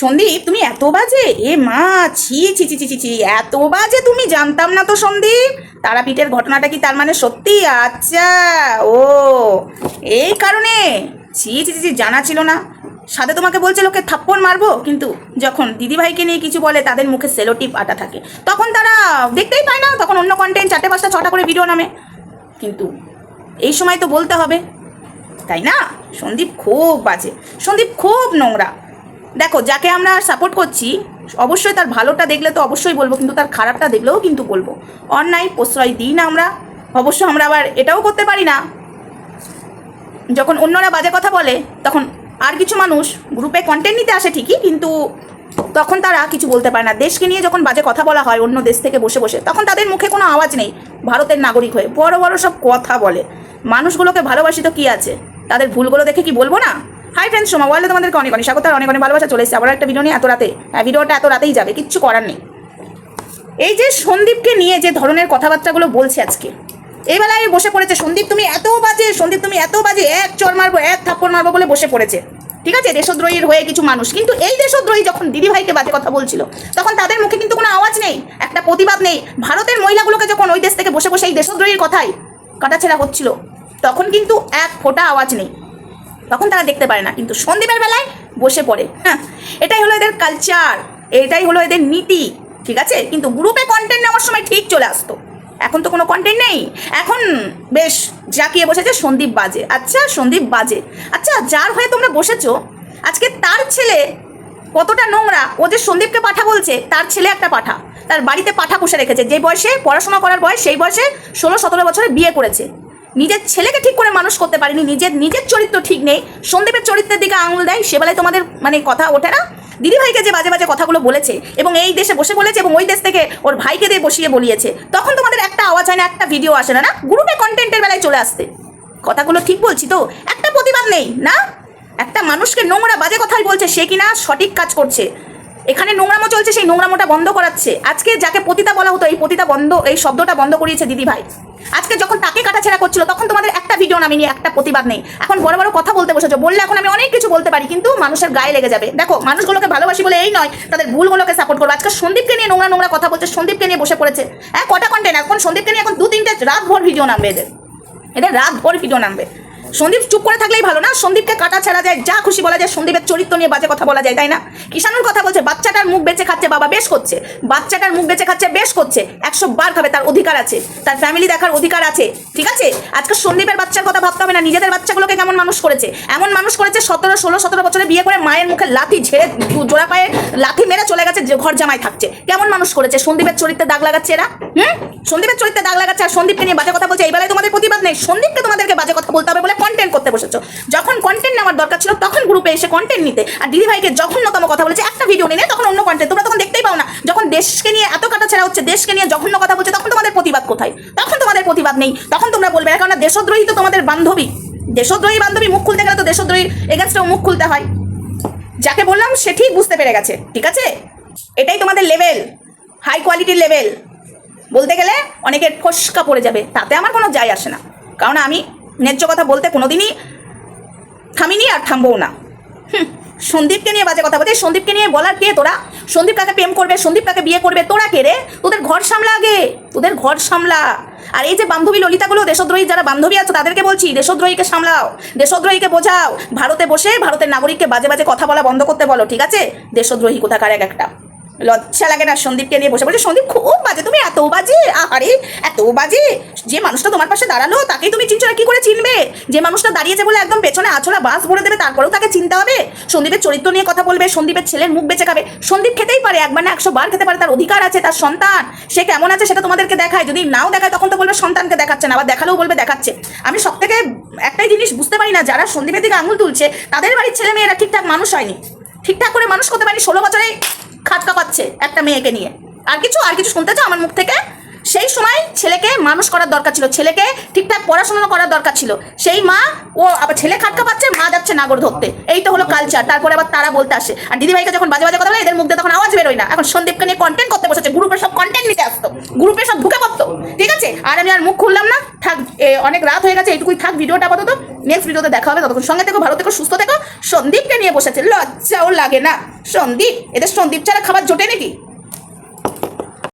সন্দীপ তুমি এত বাজে? এ মা ছি ছি ছি ছি ছি এত বাজে তুমি জানতাম না তো সন্দীপ। তারাপীঠের ঘটনাটা কি তার মানে সত্যি? আচ্ছা ও এই কারণে। ছি ছি ছি ছি, জানা ছিল না। সাথে তোমাকে বলছে লোকে থাপ্পড় মারবো কিন্তু যখন দিদিভাইকে নিয়ে কিছু বলে তাদের মুখে সেলোটিপ আটা থাকে। তখন তারা দেখতেই পায় না তখন অন্য কন্টেন্ট চারটে পাঁচটা ছটা করে ভিডিও নামে। কিন্তু এই সময় তো বলতে হবে তাই না? সন্দীপ খুব বাজে। সন্দীপ খুব নোংরা। দেখো, যাকে আমরা সাপোর্ট করছি, অবশ্যই তার ভালোটা দেখলে তো অবশ্যই বলব, কিন্তু তার খারাপটা দেখলেও কিন্তু বলব। অন্যায়, প্রশ্রয় দিই না আমরা। অবশ্য আমরা আবার এটাও করতে পারি না। যখন অন্যরা বাজে কথা বলে, তখন আর কিছু মানুষ গ্রুপে কন্টেন্ট নিতে আসে ঠিকই, কিন্তু তখন তারা কিছু বলতে পারে না। দেশকে নিয়ে যখন বাজে কথা বলা হয়, অন্য দেশ থেকে বসে বসে, তখন তাদের মুখে কোনো আওয়াজ নেই। ভারতের নাগরিক হয়ে বড় বড় সব কথা বলে। মানুষগুলোকে ভালোবাসি তো কী আছে? তাদের ভুলগুলো দেখে কি বলব না? হাই ফ্রেন্ডস সোমা বললে তোমাদেরকে অনেক অনেক স্বাগত আর অনেক অনেক ভালোবাসা চলে এসেছে। আবার একটা ভিডিও নিয়ে এত রাতে হ্যাঁ ভিডিওটা এত রাতেই যাবে, কিচ্ছু করার নেই। এই যে সন্দীপকে নিয়ে যে ধরনের কথাবার্তাগুলো বলছে আজকে এই বসে পড়েছে, সন্দীপ তুমি এত বাজে, সন্দীপ তুমি এত বাজে, এক চর মারবো, এক থাপ্পড় মারবো বলে বসে পড়েছে। ঠিক আছে? দেশদ্রোহীর হয়ে কিছু মানুষ, কিন্তু এই দেশদ্রোহী যখন দিদিভাইকে বাজে কথা বলছিল, তখন তাদের মুখে কিন্তু কোনো আওয়াজ নেই, একটা প্রতিবাদ নেই। ভারতের মহিলাগুলোকে যখন ওই দেশ থেকে বসে বসে এই দেশদ্রোহীর কথাই কাটাছেড়া হচ্ছিল, তখন কিন্তু এক ফোঁটা আওয়াজ নেই। তখন তারা দেখতে পারে না। কিন্তু সন্দীপের বেলায় বসে পড়ে। হ্যাঁ এটাই হলো এদের কালচার এটাই হলো এদের নীতি, ঠিক আছে? কিন্তু গ্রুপে কন্টেন্ট নেওয়ার সময় ঠিক চলে আসতো। এখন তো কোনো কন্টেন্ট নেই। এখন বেশ জাকিয়ে বসেছে, সন্দীপ বাজে। আচ্ছা সন্দীপ বাজে। আচ্ছা যার হয়ে তোমরা বসেছো, আজকে তার ছেলে কতটা নোংরা? ও যে সন্দীপকে পাঠা বলছে, তার ছেলে একটা পাঠা। তার বাড়িতে পাঠা পুষে রেখেছে। যে বয়সে পড়াশোনা করার বয়স, সেই বয়সে ষোলো সতেরো বছরে বিয়ে করেছে। নিজের ছেলেকে ঠিক করে মানুষ করতে পারেনি, নিজের নিজের চরিত্র ঠিক নেই। সন্দীপের চরিত্রের দিকে আঙুল দেয়, সে বেলায় তোমাদের মানে কথা ওঠে না। দিদিভাইকে যে বাজে বাজে কথাগুলো বলেছে এবং এই দেশে বসে বলেছে এবং ওই দেশ থেকে ওর ভাইকে দিয়ে বসিয়ে বলিয়েছে, তখন তোমাদের একটা আওয়াজ হয় না, একটা ভিডিও আসে না না? গ্রুপে কন্টেন্টের বেলায় চলে আসতে। কথাগুলো ঠিক বলছি তো? একটা প্রতিবাদ নেই, না? একটা মানুষকে নোংরা বাজে কথাই বলছে, সে কিনা সঠিক কাজ করছে। এখানে নোংরামো চলছে, সেই নোংরামোটা বন্ধ করাচ্ছে। আজকে যাকে পতিতা বলা হতো, এই পতিতা বন্ধ, এই শব্দটা বন্ধ করিয়েছে দিদি ভাই আজকে যখন তাকে কাটাছেড়া করছিল, তখন তোমাদের একটা ভিডিও নামিনি, একটা প্রতিবাদ নেই। এখন বড় বড় কথা বলতে বসেছো, বললে এখন আমি অনেক কিছু বলতে পারি, কিন্তু মানুষের গায়ে লেগে যাবে। দেখো, মানুষগুলোকে ভালোবাসি বলে এই নয়, তাদের ভুলগুলোকে সাপোর্ট করব। আজকে সন্দীপকে নিয়ে নোংরা নোংরা কথা বলছে, সন্দীপকে নিয়ে বসে পড়েছে। হ্যাঁ কটা কন্টেন্ট এখন সন্দীপকে নিয়ে এখন দু তিনটে রাত ভোর ভিডিও নামবে এদের। এদের রাত ভোর ভিডিও নামবে। সন্দীপ চুপ করে থাকলেই ভালো না? সন্দীপকে কাটা ছাড়া যায়, যা খুশি বলা যায়, সন্দীপের চরিত্র নিয়ে বাজে কথা বলা যায়, তাই না? কিষানুর কথা বলছে, বাচ্চাটার মুখ বেঁচে খাচ্ছে, বাবা বেশ করছে। বাচ্চাটার মুখ বেঁচে খাচ্ছে, বেশ করছে। একশো বার খাবে, তার অধিকার আছে। তার ফ্যামিলি দেখার অধিকার আছে। ঠিক আছে? আজকে সন্দীপের বাচ্চার কথা ভাবতে হবে না, নিজেদের বাচ্চাগুলোকে কেমন মানুষ করেছে? এমন মানুষ করেছে, সতেরো, ষোলো, সতেরো বছরে বিয়ে করে মায়ের মুখে লাথি ঝেড়ে জোড়া পায়ে লাথি মেরে চলে গেছে, যে ঘর জামাই থাকছে। কেমন মানুষ করেছে? সন্দীপের চরিত্রে দাগ লাগাচ্ছে এরা? হুম? সন্দীপের চরিত্রে দাগ লাগাচ্ছে আর সন্দীপকে নিয়ে বাজে কথা বলছে, এই তোমাদের প্রতিবাদ নেই। সন্দীপকে তোমাদেরকে বাজে কথা বলতে হবে বলে কন্টেন্ট করতে বসেছো। যখন কন্টেন্ট নেওয়ার দরকার ছিল, তখন গ্রুপে এসে কন্টেন্ট নিতে। আর দিদিভাইকে জঘন্যতম কথা বলেছে, একটা ভিডিও নিয়ে তখন অন্য কন্টেন্ট তোমরা তখন দেখতেই পাও না, যখন দেশকে নিয়ে এত কাটা ছেড়া হচ্ছে, দেশকে নিয়ে জঘন্য কথা বলছে, তখন তোমাদের প্রতিবাদ কোথায়? তখন তোমাদের প্রতিবাদ নেই। তখন তোমরা বলবে না কারণ দেশদ্রোহী তো তোমাদের বান্ধবী। দেশদ্রোহী বান্ধবী মুখ খুলতে গেলে তো দেশদ্রোহীর এগেনস্টেও মুখ খুলতে হয়। যাকে বললাম, সে ঠিক বুঝতে পেরে গেছে, ঠিক আছে? এটাই তোমাদের লেভেল হাই কোয়ালিটির লেভেল বলতে গেলে অনেকের ফসকা পড়ে যাবে তাতে আমার কোনো যায় আসে না। কারণ আমি ন্যায্য কথা বলতে কোনোদিনই থামিনি আর থামবও না। হুম, সন্দীপকে নিয়ে বাজে কথা বলছে। সন্দীপকে নিয়ে বলার কে তোরা? সন্দীপ কাকে প্রেম করবে? সন্দীপ কাকে বিয়ে করবে? তোরা কে রে? তোদের ঘর সামলা আগে। তোদের ঘর সামলা। আর এই যে বান্ধবী ললিতাগুলো দেশদ্রোহী যারা বান্ধবী আছে তাদেরকে বলছি দেশদ্রোহীকে সামলাও। দেশদ্রোহীকে বোঝাও। ভারতে বসে ভারতের নাগরিককে বাজে বাজে কথা বলা বন্ধ করতে বলো ঠিক আছে? দেশদ্রোহী কোথাকার এক একটা। লজ্জা লাগে না সন্দীপকে নিয়ে বসে বলছে, সন্দীপ, খুব বাজে তুমি, এত বাজে আরে এত বাজে। যে মানুষটা তোমার পাশে দাঁড়াল, তাকেই তুমি চিনছো না, কি করে চিনবে? যে মানুষটা দাঁড়িয়েছে বলে একদম পেছনে আছড়া বাস ভরে দেবে, তারপরেও তাকে চিনতে হবে। সন্দীপের চরিত্র নিয়ে কথা বলবে, সন্দীপের ছেলের মুখ বেঁচে খাবে। সন্দীপ খেতেই পারে, একবার না একশো বার খেতে পারে, তার অধিকার আছে, তার সন্তান। সে কেমন আছে সেটা তোমাদেরকে দেখায়, যদি নাও দেখায় তখন তো বলবে সন্তানকে দেখাচ্ছে না, আবার দেখালেও বলবে দেখাচ্ছে। আমি সব থেকে একটাই জিনিস বুঝতে পারি না, যারা সন্দীপের দিকে আঙুল তুলছে, তাদের বাড়ির ছেলে মেয়েরা ঠিকঠাক মানুষ হয়নি। ঠিকঠাক করে মানুষ করতে পারি ষোলো বছরে খাত পাচ্ছে একটা মেয়েকে নিয়ে। আর কিছু আর কিছু শুনতে চাও আমার মুখ থেকে? সেই সময় মানুষ করার দরকার ছিল। ছেলেকে ঠিকঠাক পড়াশোনা করার দরকার ছিল। সেই মা, ও আবার ছেলে খাটকা পাচ্ছে, মা যাচ্ছে নাগর ধরতে। এই তো হলো কালচার তারপরে আবার তারা বলতে আসে। আর দিদিভাইকে যখন বাজে বাজে কথা বলে, এদের মুখ দিয়ে তখন আওয়াজ বেরোয় না। এখন সন্দীপকে নিয়ে কন্টেন্ট করতে বসেছে। গ্রুপে সব কন্টেন্ট নিতে আসতো। গ্রুপে সব ঢুকে পড়তো। ঠিক আছে? আর আমি আর মুখ খুললাম না। থাক অনেক রাত হয়ে গেছে। এইটুকুই থাক ভিডিওটা আপাতত। নেক্সট ভিডিওতে দেখা হবে। ততক্ষণ সঙ্গে থেকো, ভালো থেকো, সুস্থ থেকো। সন্দীপকে নিয়ে বসেছে। লজ্জাও লাগে না। সন্দীপ, এদের সন্দীপ ছাড়া খাবার জোটে নাকি?